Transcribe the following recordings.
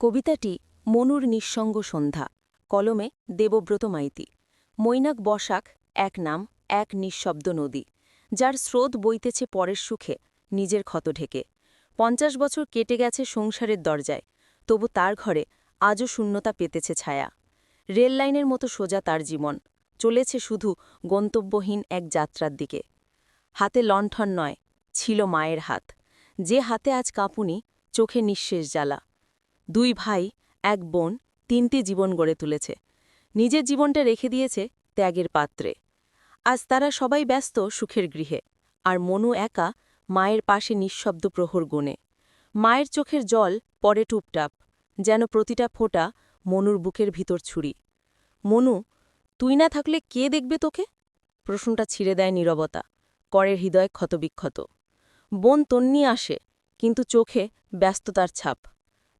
কবিতাটি মনুর নিঃসঙ্গ সন্ধ্যা, কলমে দেবব্রত মাইতি। মৈনাক বসাক এক নাম, এক নিঃশব্দ নদী, যার স্রোত বইতেছে পরের সুখে, নিজের ক্ষত ঢেকে। পঞ্চাশ বছর কেটে গেছে সংসারের দরজায়, তবু তার ঘরে আজও শূন্যতা পেতেছে ছায়া। রেল লাইনের মতো সোজা তার জীবন, চলেছে শুধু গন্তব্যহীন এক যাত্রার দিকে। হাতে লণ্ঠন নয়, ছিল মায়ের হাত। যে হাতে আজ কাঁপুনি, চোখে নিঃশেষ জ্বালা। দুই ভাই, এক বোন, তিনটি জীবন গড়ে তুলেছে। নিজের জীবনটা রেখে দিয়েছে ত্যাগের পাত্রে। আজ তারা সবাই ব্যস্ত সুখের গৃহে, আর মনু একা মায়ের পাশে নিঃশব্দ প্রহর গুণে। মায়ের চোখের জল পরে টুপটাপ, যেন প্রতিটা ফোঁটা মনুর বুকের ভিতর ছুরি। মনু, তুই না থাকলে কে দেখবে তোকে? প্রশ্নটা ছিঁড়ে দেয় নীরবতা, করের হৃদয় ক্ষতবিক্ষত। বোন তন্নি আসে, কিন্তু চোখে ব্যস্ততার ছাপ।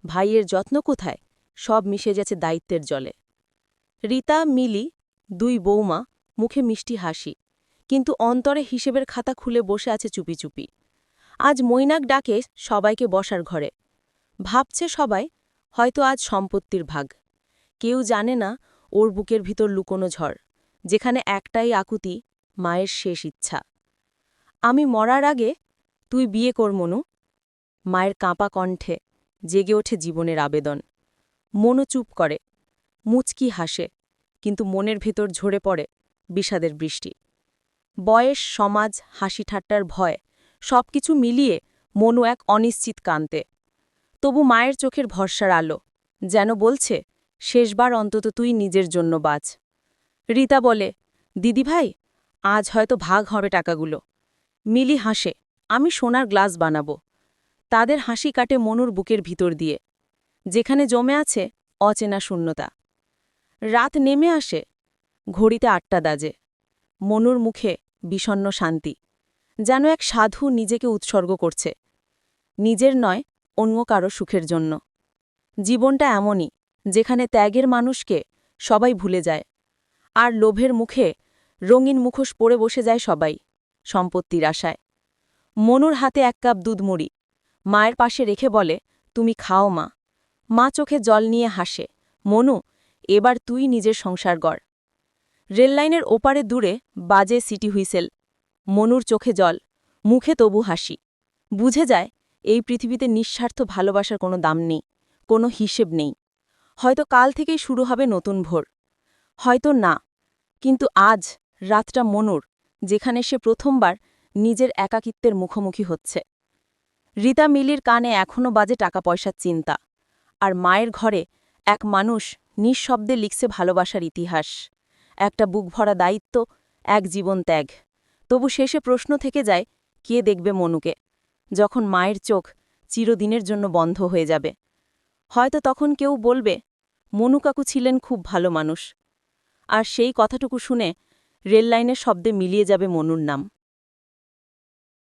ভাইয়ের যত্ন কোথায়? সব মিশে গেছে দায়িত্বের জলে। রীতা, মিলি, দুই বৌমা, মুখে মিষ্টি হাসি। কিন্তু অন্তরে হিসেবের খাতা খুলে বসে আছে চুপি চুপি। আজ মৈনাক ডাকে সবাইকে বসার ঘরে। ভাবছে সবাই, হয়তো আজ সম্পত্তির ভাগ। কেউ জানে না ওর বুকের ভিতর লুকোনো ঝড়, যেখানে একটাই আকুতি, মায়ের শেষ ইচ্ছা। আমি মরার আগে, তুই বিয়ে কর মনু। মায়ের কাঁপা কণ্ঠে। জেগে ওঠে জীবনের আবেদন। মনও চুপ করে, মুচকি হাসে, কিন্তু মনের ভেতর ঝরে পড়ে বিষাদের বৃষ্টি। বয়স, সমাজ হাসি ঠাট্টার ভয়, সবকিছু মিলিয়ে মনু এক অনিশ্চিত কান্তে তবু মায়ের চোখের ভরসার আলো, যেন বলছে, শেষবার অন্তত তুই নিজের জন্য বাঁচ। রীতা বলে, দিদিভাই, আজ হয়তো ভাগ হবে টাকাগুলো। মিলি হাসে, আমি সোনার গ্লাস বানাবো। তাদের হাসি কাটে মনুর বুকের ভিতর দিয়ে। যেখানে জমে আছে অচেনা শূন্যতা। রাত নেমে আসে, ঘড়িতে আটটা দাজে মনুর মুখে বিষণ্ন শান্তি, যেন এক সাধু নিজেকে উৎসর্গ করছে। নিজের নয়, অন্য কারও সুখের জন্য। জীবনটা এমনই, যেখানে ত্যাগের মানুষকে সবাই ভুলে যায়, আর লোভের মুখে রঙিন মুখোশ পরে বসে যায় সবাই, সম্পত্তির আশায়। মনুর হাতে এক কাপ দুধ মুড়ি মায়ের পাশে রেখে বলে, তুমি খাও মা। মা চোখে জল নিয়ে হাসে, মনু, এবার তুই নিজের সংসার গড়। রেললাইনের ওপারে দূরে বাজে সিটি হুইসেল, মনুর চোখে জল, মুখে তবু হাসি। বুঝে যায়, এই পৃথিবীতে নিঃস্বার্থ ভালোবাসার কোনো দাম নেই, কোনো হিসেব নেই। হয়তো কাল থেকেই শুরু হবে নতুন ভোর, হয়তো না, কিন্তু আজ রাতটা মনুর, যেখানে সে প্রথমবার নিজের একাকিত্বের মুখোমুখি হচ্ছে। রীতা মিলির কানে এখনও বাজে টাকা পয়সার চিন্তা। আর মায়ের ঘরে এক মানুষ নিঃশব্দে লিখছে ভালোবাসার ইতিহাস। একটা বুক ভরা দায়িত্ব, এক জীবন ত্যাগ। তবু শেষে প্রশ্ন থেকে যায়, কে দেখবে মনুকে? যখন মায়ের চোখ চিরদিনের জন্য বন্ধ হয়ে যাবে। হয়তো তখন কেউ বলবে, মনু কাকু ছিলেন খুব ভালো মানুষ। আর সেই কথাটুকু শুনে রেললাইনের শব্দে মিলিয়ে যাবে মনুর নাম।